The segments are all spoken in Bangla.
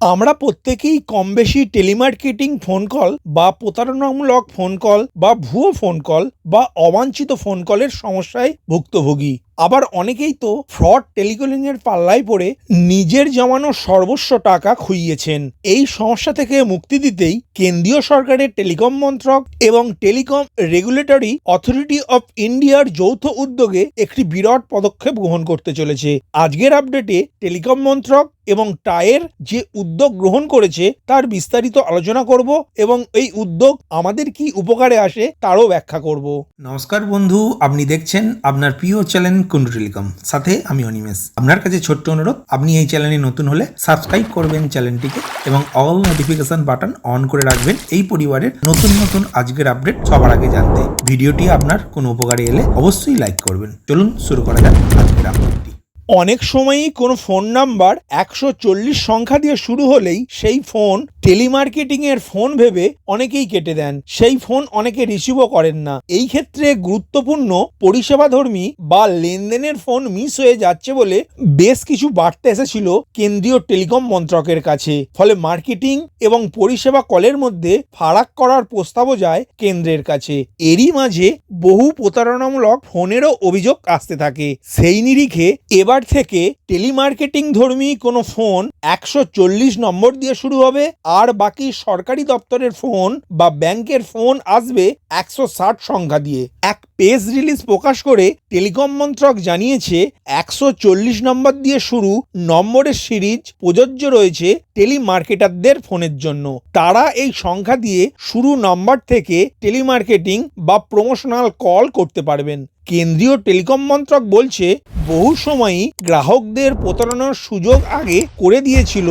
আমরা প্রত্যেকেই কম বেশি টেলিমার্কেটিং ফোন কল বা প্রতারণামূলক ফোন কল বা ভুয়ো ফোন কল বা অবাঞ্ছিত ফোন কলের সমস্যায় ভুক্তভোগী। আবার অনেকেই তো ফ্রড টেলিকলিং এর পাল্লায় পড়ে নিজের জমানো সর্বস্ব টাকা খুইয়েছেন। এই সমস্যা থেকে মুক্তি দিতেই কেন্দ্রীয় সরকারের টেলিকম মন্ত্রক এবং টেলিকম রেগুলেটরি অথরিটি অফ ইন্ডিয়ার যৌথ উদ্যোগে একটি বিরাট পদক্ষেপ গ্রহণ করতে চলেছে। আজকের আপডেটে টেলিকম মন্ত্রক এবং টায়ের যে উদ্যোগ গ্রহণ করেছে, তার বিস্তারিত আলোচনা করব এবং এই উদ্যোগ আমাদের কি উপকারে আসে তারও ব্যাখ্যা করব। নমস্কার বন্ধু, আপনি দেখছেন আপনার প্রিয় চ্যানেল কুন্ডু টেলিকম সাথে আমি অনিমেষ। আপনার কাছে ছোট্ট অনুরোধ, আপনি এই চ্যানেলে নতুন হলে সাবস্ক্রাইব করবেন চ্যানেলটিকে এবং অল নোটিফিকেশন বাটন অন করে রাখবেন এই পরিবারের নতুন নতুন আজকের আপডেট সবার আগে জানতে। ভিডিওটি আপনার কোনো উপকারে এলে অবশ্যই লাইক করবেন। চলুন শুরু করা যাক আজকের আপডেটটি। অনেক সময়ই কোনো ফোন নাম্বার একশো চল্লিশ সংখ্যা দিয়ে শুরু হলেই সেই ফোন টেলিমার্কেটিং এর ফোন ভেবে অনেকেই কেটে দেন। সেই ফোন অনেকে রিসিভও করেন না। এই ক্ষেত্রে গুরুত্বপূর্ণ পরিষেবাধর্মী বা লেনদেনের ফোন মিস হয়ে যাচ্ছে বলে বেশ কিছু বার্তা এসেছিল কেন্দ্রীয় টেলিকম মন্ত্রকের কাছে। ফলে মার্কেটিং এবং পরিষেবা কলের মধ্যে ফারাক করার প্রস্তাবও যায় কেন্দ্রের কাছে। এরই মাঝে বহু প্রতারণামূলক ফোনেরও অভিযোগ আসতে থাকে। সেই নিরিখে এবার থেকে টেলিমার্কেটিং ধর্মী কোনো ফোন একশো চল্লিশ নম্বর দিয়ে শুরু হবে। আর বাকি সরকারি দপ্তরের ফোন বা ব্যাংকের ফোন আসবে একশো ষাট সংখ্যা দিয়ে। এক পেজ রিলিজ প্রকাশ করে টেলিকম মন্ত্রক জানিয়েছে, একশো চল্লিশ নম্বর দিয়ে শুরু নম্বরের সিরিজ প্রযোজ্য রয়েছে টেলিমার্কেটারদের ফোনের জন্য। তারা এই সংখ্যা দিয়ে শুরু নম্বর থেকে টেলিমার্কেটিং বা প্রমোশনাল কল করতে পারবেন। কেন্দ্রীয় টেলিকম মন্ত্রক বলছে, বহু সময়ই গ্রাহকদের প্রতারণার সুযোগ আগে করে দিয়েছিল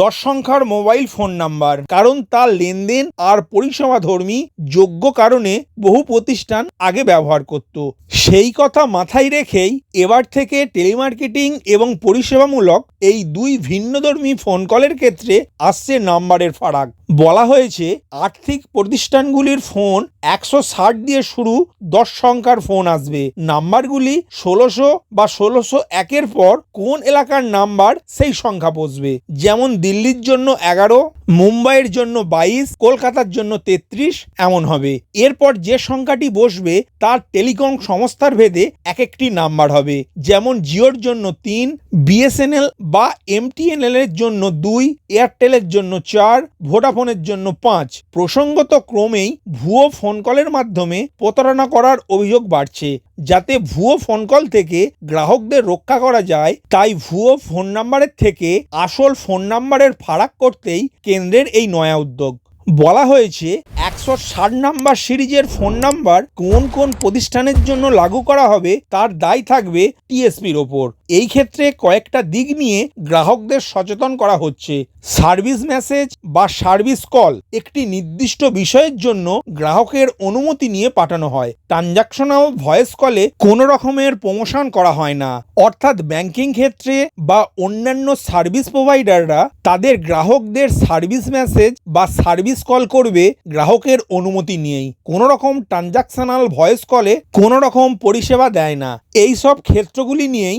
দশ সংখ্যার মোবাইল ফোন নাম্বার। কারণ তার লেনদেন আর পরিষেবা ধর্মী যোগ্য কারণে বহু প্রতিষ্ঠান আগে ব্যবহার করত। সেই কথা মাথায় রেখেই এবার থেকে টেলিমার্কেটিং এবং পরিষেবামূলক এই দুই ভিন্নধর্মী ফোন কলের ক্ষেত্রে আসছে নাম্বারের ফারাক। বলা হয়েছে, আর্থিক প্রতিষ্ঠানগুলির ফোন একশো ষাট দিয়ে শুরু দশ সংখ্যার ফোন আসবে। নাম্বারগুলি ষোলোশো বা ষোলোশো একের পর কোন এলাকার নাম্বার সেই সংখ্যা বসবে যেমন দিল্লির জন্য এগারো মুম্বাইয়ের জন্য বাইশ, কলকাতার জন্য তেত্রিশ, এমন হবে। এরপর যে সংখ্যাটি বসবে, তার টেলিকম সংস্থার ভেদে এক একটি নাম্বার হবে। যেমন জিওর জন্য তিন, বিএসএনএল বা এমটিএনএল এর জন্য দুই, এয়ারটেলের জন্য চার, ভোডাফোনের জন্য পাঁচ। প্রসঙ্গত ক্রমেই ভুয়ো ফোন কলের মাধ্যমে প্রতারণা করার অভিযোগ বাড়ছে। যাতে ভুয়ো ফোন কল থেকে গ্রাহকদের রক্ষা করা যায়, তাই ভুয়ো ফোন নাম্বারের থেকে আসল ফোন নাম্বারের ফারাক করতেই কেন্দ্রের এই নয়া উদ্যোগ। বলা হয়েছে, একশো ষাট নাম্বার সিরিজের ফোন নাম্বার কোন কোন প্রতিষ্ঠানের জন্য লাগু করা হবে, তার দায় থাকবে টিএসপির ওপর। এই ক্ষেত্রে কয়েকটা দিক নিয়ে গ্রাহকদের সচেতন করা হচ্ছে। সার্ভিস মেসেজ বা সার্ভিস কল একটি নির্দিষ্ট বিষয়ের জন্য গ্রাহকের অনুমতি নিয়ে পাঠানো হয়। ট্রানজাকশনাল ভয়েস কলে কোনো রকমের প্রমোশন করা হয় না। অর্থাৎ ব্যাংকিং ক্ষেত্রে বা অন্যান্য সার্ভিস প্রোভাইডাররা তাদের গ্রাহকদের সার্ভিস মেসেজ বা সার্ভিস কল করবে গ্রাহকের অনুমতি নিয়েই। কোনো রকম ট্রানজাকশনাল ভয়েস কলে কোনো রকম পরিষেবা দেয় না। এই সব ক্ষেত্রগুলি নিয়েই